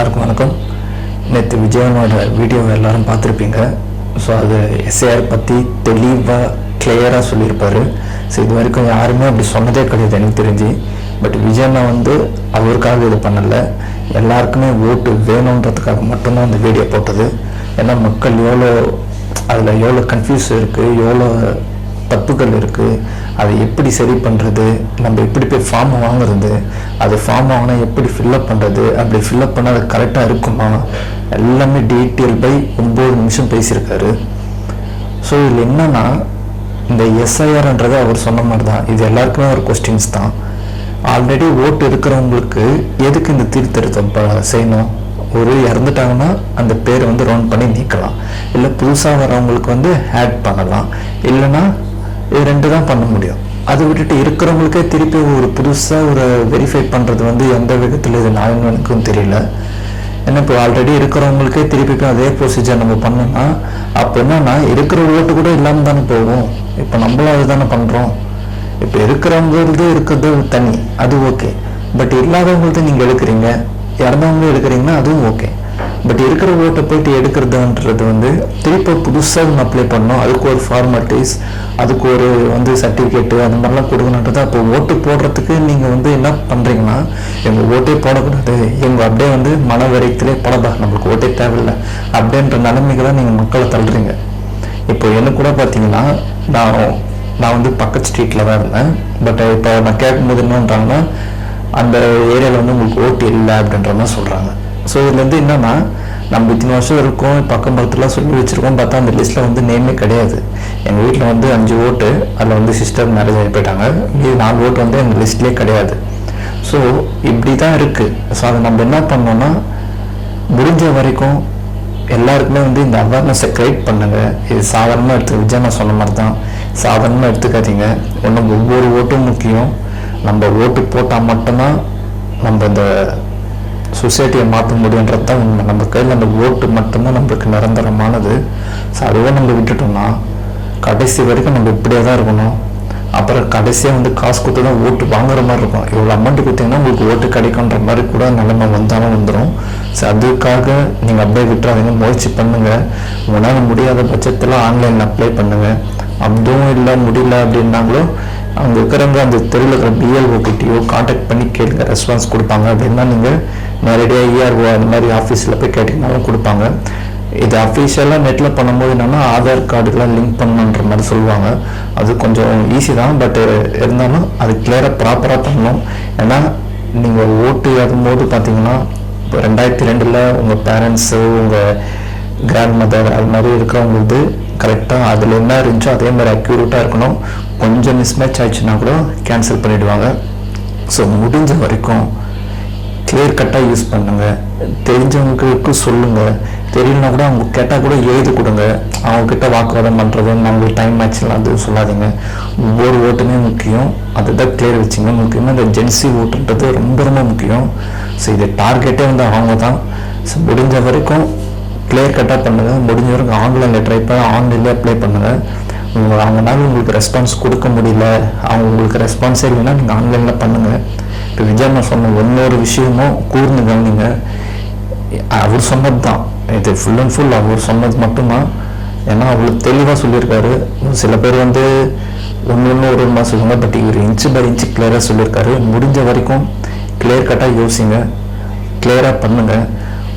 எல்லாருக்கும் வணக்கம். நேற்று விஜயனோட வீடியோ எல்லாரும் பார்த்துருப்பீங்க. ஸோ அது எஸ்ஏஆர் பற்றி தெளிவாக கிளியராக சொல்லியிருப்பாரு. ஸோ இது வரைக்கும் யாருமே அப்படி சொன்னதே கிடையாது எனக்கு தெரிஞ்சு. பட் விஜயண்ணா வந்து அவருக்காக இது பண்ணலை. எல்லாருக்குமே ஓட்டு வேணுன்றதுக்காக மட்டும்தான் அந்த வீடியோ போட்டது. ஏன்னா மக்கள் எவ்வளோ அதில் எவ்வளோ கன்ஃபியூஸ் இருக்குது எவ்வளோ தப்புகள் இருக்குது அதை எப்படி சரி பண்ணுறது நம்ம எப்படி போய் ஃபார்ம் வாங்குறது அது ஃபார்ம் ஆகினா எப்படி ஃபில்லப் பண்ணுறது அப்படி ஃபில்லப் பண்ணால் அது கரெக்டாக இருக்குமா? எல்லாமே டீட்டெயில் பை ஒம்பது நிமிஷம் பேசியிருக்காரு. ஸோ இதில் என்னன்னா இந்த எஸ்ஐஆர்ன்றது அவர் சொன்ன மாதிரி தான் இது எல்லாருக்குமே ஒரு கொஸ்டின்ஸ் தான். ஆல்ரெடி ஓட்டு இருக்கிறவங்களுக்கு எதுக்கு இந்த தீர்த்திருத்தம்? ப- செய்யணும் ஒரு இறந்துட்டாங்கன்னா அந்த பேரை வந்து ரவுண்ட் பண்ணி நீக்கலாம். இல்லை புதுசாக வரவங்களுக்கு வந்து ஆட் பண்ணலாம். இல்லைன்னா இது ரெண்டு தான் பண்ண முடியும். அதை விட்டுட்டு இருக்கிறவங்களுக்கே திருப்பி ஒரு புதுசாக ஒரு வெரிஃபை பண்ணுறது வந்து எந்த விதத்தில் இது நான் தெரியல. ஏன்னா இப்போ ஆல்ரெடி இருக்கிறவங்களுக்கே திருப்பி அதே ப்ரொசீஜர் நம்ம பண்ணோம்னா அப்போ என்னன்னா இருக்கிற ஓட்டு கூட இல்லாமல் தானே போகும். இப்போ நம்மளும் அதுதானே பண்ணுறோம் இப்போ இருக்கிறவங்களது இருக்கிறது தனி அது ஓகே பட் இல்லாதவங்களது நீங்கள் எடுக்கிறீங்க. இறந்தவங்களும் எடுக்கிறீங்கன்னா அதுவும் ஓகே பட் இருக்கிற ஓட்டை போயிட்டு எடுக்கிறதுன்றது வந்து திருப்பி புதுசாக ஒன்று அப்ளை பண்ணோம். அதுக்கு ஒரு ஃபார்மாலிட்டிஸ் அதுக்கு ஒரு வந்து சர்டிஃபிகேட்டு அந்த மாதிரிலாம் கொடுக்கணுன்றது அப்போ ஓட்டு போடுறதுக்கு நீங்கள் வந்து என்ன பண்ணுறீங்கன்னா எங்கள் ஓட்டே போடக்கூடாது. எங்கள் அப்படியே வந்து மன வரைத்திலே போடதா நம்மளுக்கு ஓட்டே தேவையில்லை. அப்படின்ற நிலைமைக்கு தான் நீங்கள் மக்களை தள்ளுறீங்க. இப்போ எனக்கு கூட பார்த்தீங்கன்னா நான் நான் வந்து பக்கத்து ஸ்ட்ரீட்டில் தான் இருந்தேன். பட் இப்போ நான் கேட்கும்போது என்னன்றாங்கன்னா அந்த ஏரியாவில் வந்து உங்களுக்கு ஓட்டு இல்லை அப்படின்ற மாதிரி சொல்கிறாங்க ஸோ இதுலேருந்து என்னன்னா நம்ம இத்தனை வருஷம் இருக்கோம் பக்கம் பக்கத்துலாம் சொல்லி வச்சுருக்கோம் பார்த்தா அந்த லிஸ்ட்டில் வந்து நேமே கிடையாது. எங்கள் வீட்டில் வந்து அஞ்சு ஓட்டு அதில் வந்து சிஸ்டர் மேரேஜ் ஆகி போயிட்டாங்க மீதி நாலு ஓட்டு வந்து எங்கள் லிஸ்ட்லேயே கிடையாது. ஸோ இப்படி தான் இருக்குது ஸோ அதை நம்ம என்ன பண்ணோன்னா முடிஞ்ச வரைக்கும் எல்லாருக்குமே வந்து இந்த அவேர்னஸை கிரியேட் பண்ணுங்க. இது சாதாரணமாக எடுத்து விஜய் நான் சொன்ன மாதிரி தான். சாதாரணமாக எடுத்துக்காதீங்க. ஒன்றும் ஒவ்வொரு ஓட்டும் முக்கியம். நம்ம ஓட்டு போட்டால் மட்டும்தான் நம்ம இந்த சொசைட்டியை மாற்ற முடியுன்றது தான் உண்மை. நம்ம கையில் அந்த ஓட்டு மட்டும்தான் நம்மளுக்கு நிரந்தரமானது. ஸோ அதுவே நம்ம விட்டுட்டோம்னா கடைசி வரைக்கும் நம்ம இப்படியே தான் இருக்கணும். அப்புறம் கடைசியாக வந்து காசு கொடுத்து தான் ஓட்டு வாங்குற மாதிரி இருக்கும். இவ்வளோ அமௌண்ட் கொடுத்தீங்கன்னா உங்களுக்கு ஓட்டு கிடைக்குன்ற மாதிரி கூட நிலைமை வந்தாலும் வந்துடும் ஸோ அதுக்காக நீங்கள் அப்படியே விட்டுறாதீங்க. முயற்சி பண்ணுங்கள் உங்களால் முடியாத பட்சத்தில் ஆன்லைனில் அப்ளை பண்ணுங்கள் அதுவும் இல்லை முடியல அப்படின்னாங்களோ அங்கே இருக்கிறவங்க அந்த தெருவில் இருக்கிற பிஎல்ஓ கிட்டேயோ காண்டாக்ட் பண்ணி கேளுங்க. ரெஸ்பான்ஸ் கொடுப்பாங்க. அப்படின்னா நீங்கள் நேரடியாக இஆர்ஓ அந்த மாதிரி ஆஃபீஸில் போய் கேட்டிங்கனாலும் கொடுப்பாங்க. இது அஃபிஷியலாக நெட்டில் பண்ணும்போது என்னென்னா ஆதார் கார்டுக்கெலாம் லிங்க் பண்ணுன்ற மாதிரி சொல்லுவாங்க. அது கொஞ்சம் ஈஸி தான் பட் இருந்தாலும் அது கிளியராக ப்ராப்பராக பண்ணணும். ஏன்னா நீங்கள் ஓட்டு ஏறும்போது பார்த்தீங்கன்னா இப்போ ரெண்டாயிரத்தி ரெண்டில் உங்கள் பேரண்ட்ஸு உங்கள் கிராண்ட் மதர் அது மாதிரி இருக்கிறவங்களுக்கு கரெக்டாக அதில் என்ன இருந்துச்சோ அதே மாதிரி அக்யூரேட்டாக இருக்கணும். கொஞ்சம் மிஸ்மேட்ச் ஆயிடுச்சுன்னா கூட கேன்சல் பண்ணிவிடுவாங்க ஸோ முடிஞ்ச வரைக்கும் கிளியர் கட்டாக யூஸ் பண்ணுங்க. தெரிஞ்சவங்களுக்கு சொல்லுங்க. தெரியலனா கூட அவங்க கேட்டால் கூட எழுதி கொடுங்க. அவங்கக்கிட்ட வாக்குவாதம் பண்ணுறது நம்மளுக்கு டைம் மேட்ச்லாம் அதுவும் சொல்லாதீங்க. ஒவ்வொரு ஓட்டுமே முக்கியம். அதுதான் கிளியர் வச்சுங்க. முக்கியமாக இந்த ஜென்சி ஓட்டுன்றது ரொம்ப ரொம்ப முக்கியம். ஸோ இது டார்கெட்டே வந்து அவங்க தான். ஸோ முடிஞ்ச வரைக்கும் கிளியர் கட்டாக பண்ணுங்க. முடிஞ்ச வரைக்கும் ஆன்லைனில் ட்ரை பண்ணி ஆன்லைன்லேயே அப்ளை பண்ணுங்க. உங்க அவங்களால உங்களுக்கு ரெஸ்பான்ஸ் கொடுக்க முடியல. அவங்க உங்களுக்கு ரெஸ்பான்ஸே இல்லைன்னா நீங்கள் ஆன்லைனில் பண்ணுங்கள் இப்போ விஜயம்மா சொன்ன ஒன்னொரு விஷயமும் கூர்ந்து கவனிங்க. அவர் சொன்னது தான் இது ஃபுல் அண்ட் ஃபுல் அவர் சொன்னது மட்டும்தான் ஏன்னா அவ்வளோ தெளிவாக சொல்லியிருக்காரு. சில பேர் வந்து ஒன்று ஒன்று ஒரு ஒன்றா சொல்லுவாங்க. பட் இவர் இன்ச்சு பை இன்ச்சு கிளியராக சொல்லியிருக்காரு. முடிஞ்ச வரைக்கும் கிளியர் கட்டாக யோசிங்க. கிளியராக பண்ணுங்கள்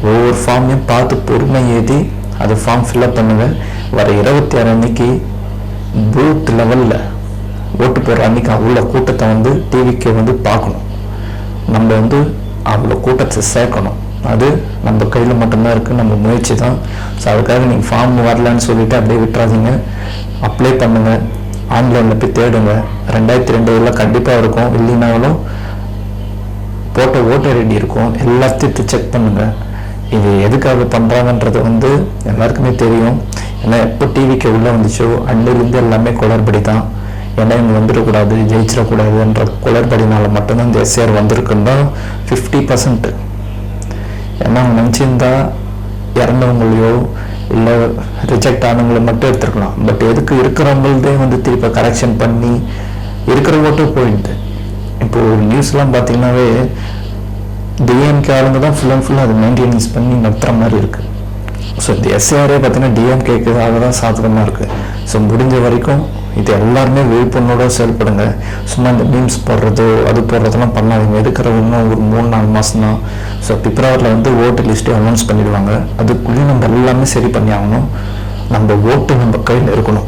ஒவ்வொரு ஃபார்மையும் பார்த்து பொறுமை ஏற்றி அது ஃபார்ம் ஃபில்அப் பண்ணுங்கள் வர இருபத்தி ஆறு அன்னைக்கு பூத் லெவலில் ஓட்டு போடுற அன்னைக்கு அவ்வளோ கூட்டத்தை வந்து டிவிக்கு வந்து பார்க்கணும். நம்ம வந்து அவ்வளோ கூட்டத்தை சேர்க்கணும். அது நம்ம கையில் மட்டும்தான் இருக்குது நம்ம முயற்சி தான். ஸோ அதுக்காக நீங்கள் ஃபார்ம் வரலன்னு சொல்லிவிட்டு அப்படியே விட்டுறாதீங்க. அப்ளை பண்ணுங்கள் ஆன்லைனில் போய் தேடுங்க. ரெண்டாயிரத்தி ரெண்டு உள்ள கண்டிப்பாக இருக்கும். இல்லைனாலும் போட்ட ஓட்டர் ஐடி இருக்கும். எல்லாத்தையும் செக் பண்ணுங்கள் இது எதுக்காக பண்ணுறாங்கன்றது வந்து எல்லாருக்குமே தெரியும். ஏன்னா எப்போ டிவிக்கு உள்ளே வந்துச்சோ அன்னிலிருந்து எல்லாமே குளறுபடி தான் ஏன்னா இவங்க வந்துடக்கூடாது ஜெயிச்சிடக்கூடாதுன்ற குளறுபடினால் மட்டும்தான் இந்த எஸ்ஆர் வந்திருக்குன்னு தான் ஃபிஃப்டி பர்சன்ட் ஏன்னா அவங்க நினச்சிருந்தா இறந்தவங்களையோ இல்லை ரிஜெக்ட் ஆனவங்களை மட்டும் எடுத்துருக்கலாம். பட் எதுக்கு இருக்கிறவங்களதே வந்து திருப்பி கரெக்ஷன் பண்ணி இருக்கிற ஓட்டும் போயிடுது இப்போ நியூஸ்லாம் பார்த்தீங்கன்னாவே டிஎம்கே ஆளுங்க தான் ஃபுல் அண்ட் ஃபுல் அது மெயின்டெனன்ஸ் பண்ணி நடத்துகிற மாதிரி இருக்குது ஸோ இந்த எஸ்ஏஆரே பார்த்தீங்கன்னா டிஎம்கேக்காக தான் சாதகமாக இருக்குது ஸோ முடிஞ்ச வரைக்கும் இது எல்லாருமே விழிப்புணர்வோட செயல்படுங்க. சும்மா இந்த மீம்ஸ் போடுறது அது போடுறதெல்லாம் பண்ணாதீங்க. இருக்கிற இன்னும் ஒரு மூணு நாலு மாதம் தான் ஸோ பிப்ரவரியில் வந்து ஓட்டு லிஸ்ட்டு அனௌன்ஸ் பண்ணிடுவாங்க. அதுக்குள்ளேயும் நம்ம எல்லாமே சரி பண்ணி ஆகணும். நம்ம ஓட்டு நம்ம கையில் இருக்கணும்.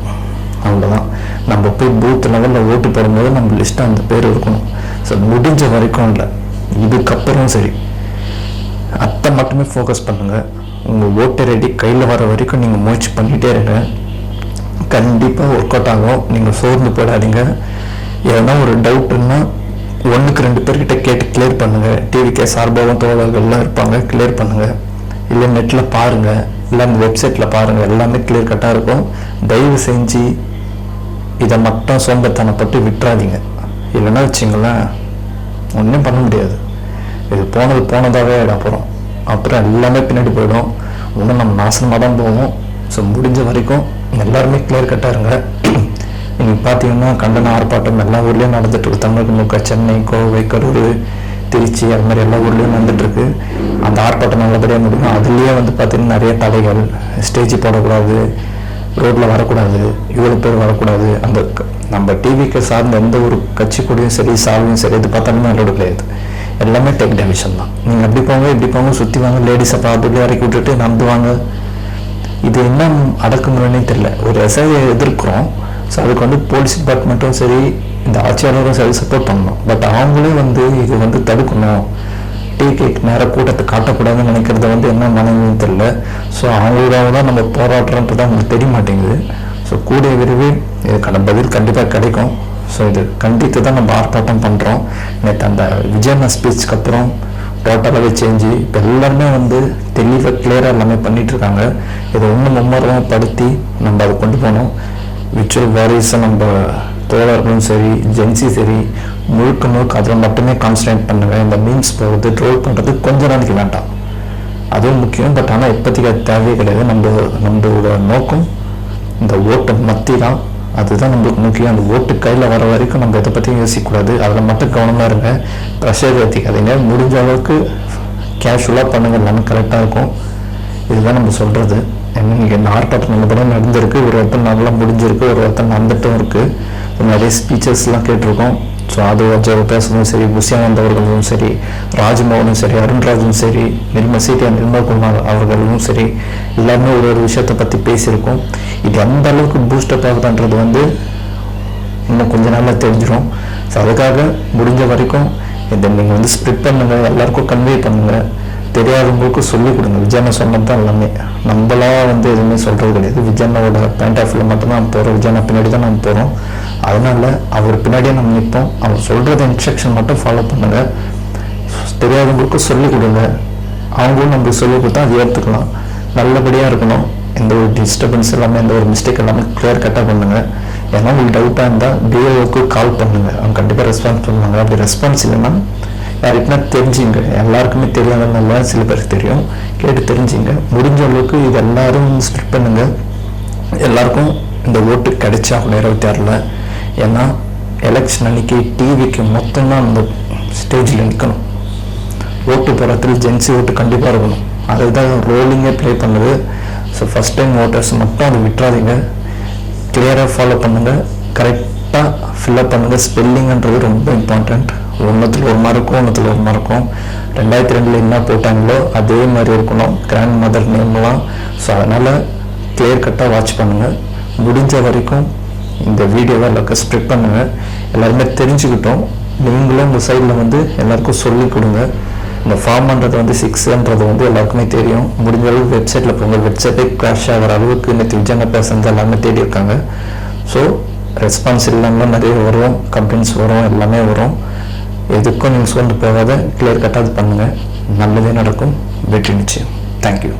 அவ்வளோதான் நம்ம போய் பூத் லெவலில் ஓட்டு போடும்போது நம்ம லிஸ்ட்டு அந்த பேர் இருக்கணும். ஸோ முடிஞ்ச வரைக்கும் இல்லை. இதுக்கப்புறம் சரி. அத்தை மட்டுமே ஃபோக்கஸ் பண்ணுங்கள் உங்கள் ஓட்டு ரெடி கையில் வர வரைக்கும் நீங்கள் முயற்சி பண்ணிகிட்டே இருங்க. கண்டிப்பாக ஒர்க் அவுட் ஆகும். நீங்கள் சோர்ந்து போயிடாதீங்க. ஏன்னா ஒரு டவுட்டுன்னா ஒன்றுக்கு ரெண்டு பேர்கிட்ட கேட்டு கிளியர் பண்ணுங்கள் டிவிக்கே சார்பாகவும் தோழர்கள்லாம் இருப்பாங்க. கிளியர் பண்ணுங்கள் இல்லை நெட்டில் பாருங்கள் இல்லை அந்த வெப்சைட்டில் பாருங்கள் எல்லாமே கிளியர் கட்டாக இருக்கும். தயவு செஞ்சு இதை மட்டும் சோம்பத்தனப்பட்டு விட்டுறாதீங்க. இல்லைன்னா வச்சிங்களேன் ஒன்றும் பண்ண முடியாது. இது போனது போனதாகவே இடம் போகிறோம் அப்புறம் எல்லாமே பின்னாடி போயிடும். இன்னும் நம்ம நாசனமாக தான் போவோம். ஸோ முடிஞ்ச வரைக்கும் எல்லாருமே கிளியர் கட்டாக இருங்க. நீங்கள் பார்த்தீங்கன்னா கண்டன ஆர்ப்பாட்டம் எல்லா ஊர்லேயும் நடந்துட்டுருக்கு தமிழக முக்க சென்னை கோவை கரூர் திருச்சி அது மாதிரி எல்லா ஊர்லேயும் நடந்துட்டுருக்கு அந்த ஆர்ப்பாட்டம் நல்லபடியாக முடியும். அதுலேயே வந்து பார்த்தீங்கன்னா நிறைய தடைகள். ஸ்டேஜ் போடக்கூடாது. ரோட்டில் வரக்கூடாது. இவ்வளோ பேர் வரக்கூடாது. அந்த க- நம்ம டிவிக்கு சார்ந்த எந்த ஒரு கட்சி கூடயும் சரி சாலையும் சரி இது பார்த்தாலுமே அலோடு கிடையாது. எல்லாமே டெக் டெவிஷன் தான். நீங்கள் அப்படி போங்க இப்படி போங்க சுற்றி வாங்க லேடிஸை பார்த்து இறக்கி விட்டுட்டு நடந்து வாங்க. இது என்ன அடக்குமுறைன்னே தெரியல. ஒரு எஸ்ஐயை எதிர்க்கிறோம். ஸோ அதுக்கு வந்து போலீஸ் டிபார்ட்மெண்ட்டும் சரி இந்த ஆட்சியாளரும் சரி சப்போர்ட் பண்ணணும். பட் அவங்களே வந்து இது வந்து தடுக்கணும். டிகேட் நேராக கூட்டத்தை காட்டக்கூடாதுன்னு நினைக்கிறத வந்து என்ன மனநிலைன்னு தெரியல. ஸோ அவங்களுக்காக தான் நம்ம போராடுறோன்றது அவங்களுக்கு தெரிய மாட்டேங்குது. ஸோ கூடிய விரைவில் இதுக்கான பதில் கண்டிப்பாக கிடைக்கும். ஸோ இது கண்டித்து தான் நம்ம ஆர்ப்பாட்டம் பண்ணுறோம் நேற்று அந்த விஜயண்ணா ஸ்பீச்சுக்கு அப்புறம் டோட்டலாகவே சேஞ்சு இப்போ எல்லாருமே வந்து தெளிவாக கிளியராக எல்லாமே பண்ணிட்டு இருக்காங்க. இதை இன்னும் மும்மரமாக படுத்தி நம்ம அதை கொண்டு போகணும். விச்சுவல் வேரிஸை நம்ம தோழர்களும் சரி ஜென்சி சரி முழுக்க முழுக்க அதில் மட்டுமே கான்சன்ட்ரேட் பண்ணுவேன் இந்த மீன்ஸ் போகிறது ட்ரோல் பண்ணுறது கொஞ்ச நாளைக்கு வேண்டாம். அதுவும் முக்கியம். பட் ஆனால் இப்போதைக்கு அது தேவையே கிடையாது. நம்ம நம்மளோட நோக்கம் இந்த ஓட்டம் மத்தி தான் அதுதான் நம்மளுக்கு முக்கியம் அந்த ஓட்டு கையில் வர வரைக்கும் நம்ம இதை பற்றியும் யோசிக்கக்கூடாது. அதில் மட்டும் கவனமாக இருங்க. ப்ரெஷர் ஏற்றிக்காதீங்க முடிஞ்ச அளவுக்கு கேஷுவலாக பண்ணுங்க. எல்லாமே கரெக்டாக இருக்கும். இதுதான் நம்ம சொல்கிறது என்ன நீங்கள் இந்த ஆர்ப்பாட்டம் நல்லபடியாக நடந்திருக்கு. ஒரு ஒருத்தர் நல்லா முடிஞ்சிருக்கு. ஒரு ஒருத்தர் நடந்துட்டும் இருக்குது நிறைய ஸ்பீச்சஸ்லாம் கேட்டிருக்கோம். ஸோ அது வச்சு பேசுறதும் சரி புஷியானந்த் வந்தவர்களும் சரி ராஜ்மோகனும் சரி அருண்ராஜும் சரி நிர்மல் சீட்டியா நிர்மல்குமார் அவர்களும் சரி எல்லாருமே ஒரு ஒரு விஷயத்தை பற்றி பேசியிருக்கோம். இது எந்த அளவுக்கு பூஸ்டப் ஆகுதுன்றது வந்து இன்னும் கொஞ்ச நாளில் தெரிஞ்சிடும் ஸோ அதுக்காக முடிஞ்ச வரைக்கும் இதை நீங்கள் வந்து ஸ்ப்ரிட் பண்ணுங்க எல்லாருக்கும் கன்வே பண்ணுங்க. தெரியாதவங்களுக்கு சொல்லிக் கொடுங்க. விஜயனை சொன்னது தான் எல்லாமே. நம்மளா வந்து எதுவுமே சொல்கிறது கிடையாது. விஜயனோட பாயிண்ட் ஆஃப் வியூ மட்டும் தான் போகிறோம் விஜயனை பின்னாடி தான் நம்ம போகிறோம் அதனால் அவர் பின்னாடியே நம்ம நிற்போம். அவர் சொல்கிறத இன்ஸ்ட்ரக்ஷன் மட்டும் ஃபாலோ பண்ணுங்க. தெரியாதவங்களுக்கும் சொல்லிக் கொடுங்க. அவங்களும் நம்மளுக்கு சொல்லிக் கொடுத்தா அது ஏற்றுக்கலாம் நல்லபடியாக இருக்கணும். எந்த ஒரு டிஸ்டர்பன்ஸ் இல்லாமல் எந்த ஒரு மிஸ்டேக் இல்லாமல் கிளியர் கட்டாக பண்ணுங்கள் ஏன்னா உங்களுக்கு டவுட்டாக இருந்தால் டிஓக்கு கால் பண்ணுங்க. அவங்க கண்டிப்பாக ரெஸ்பான்ஸ் பண்ணுவாங்க. அப்படி ரெஸ்பான்ஸ் இல்லைன்னா யாருக்குன்னா தெரிஞ்சுங்க. எல்லாருக்குமே தெரியாதனால சில பேருக்கு தெரியும். கேட்டு தெரிஞ்சுங்க. முடிஞ்ச அளவுக்கு இது எல்லாரும் ஸ்ப்ளிட் பண்ணுங்கள் எல்லாருக்கும் இந்த ஓட்டு கிடைச்சாகணும் இருபத்தி ஆறில் ஏன்னா எலெக்ஷன் அன்னைக்கு டிவிக்கு மொத்தம்தான் அந்த ஸ்டேஜில் நிற்கணும் ஓட்டு போடுறதுல ஜென்சி ஓட்டு கண்டிப்பாக இருக்கணும். அதுதான் ரோலிங்கே ப்ளே பண்ணுது. ஸோ ஃபஸ்ட் டைம் ஓட்டர்ஸ் மட்டும் அதை விட்டுறாதீங்க. கிளியராக ஃபாலோ பண்ணுங்கள் கரெக்டாக ஃபில்அப் பண்ணுங்கள் ஸ்பெல்லிங்கன்றது ரொம்ப இம்பார்ட்டண்ட் ஒன்றத்தில் ஒரு மார்க் இருக்கும் ஒரு மார்க் இருக்கும் ரெண்டாயிரத்தி ரெண்டில் என்ன போட்டாங்களோ அதே மாதிரி இருக்கணும். கிராண்ட் மதர் நேம்லாம் ஸோ அதனால் கிளியர் கட்டாக வாட்ச் பண்ணுங்கள் முடிஞ்ச வரைக்கும் இந்த வீடியோவை எல்லாருக்கும் ஸ்ப்ரெட் பண்ணுங்கள் எல்லாருமே தெரிஞ்சுக்கிட்டோம். நீங்களும் இந்த சைடில் வந்து எல்லாருக்கும் சொல்லிக் கொடுங்க. இந்த ஃபார்ம்ன்றது வந்து சிக்ஸ்ன்றது வந்து எல்லாருக்குமே தெரியும். முடிஞ்ச அளவுக்கு வெப்சைட்டில் போங்க. வெப்சைட்டே கிராஷ் ஆகிற அளவுக்கு நேற்று விஜயங்க பேசுறது எல்லாமே தேடி இருக்காங்க. ஸோ ரெஸ்பான்ஸ் இல்லாமல் நிறைய வரும். கம்ப்ளைண்ட்ஸ் வரும். எல்லாமே வரும். எதுக்கும் நீங்கள் சோர்ந்து போகாத. கிளியர் கட்டாக பண்ணுங்கள் நல்லதே நடக்கும். வெற்றி நிச்சயம். தேங்க்யூ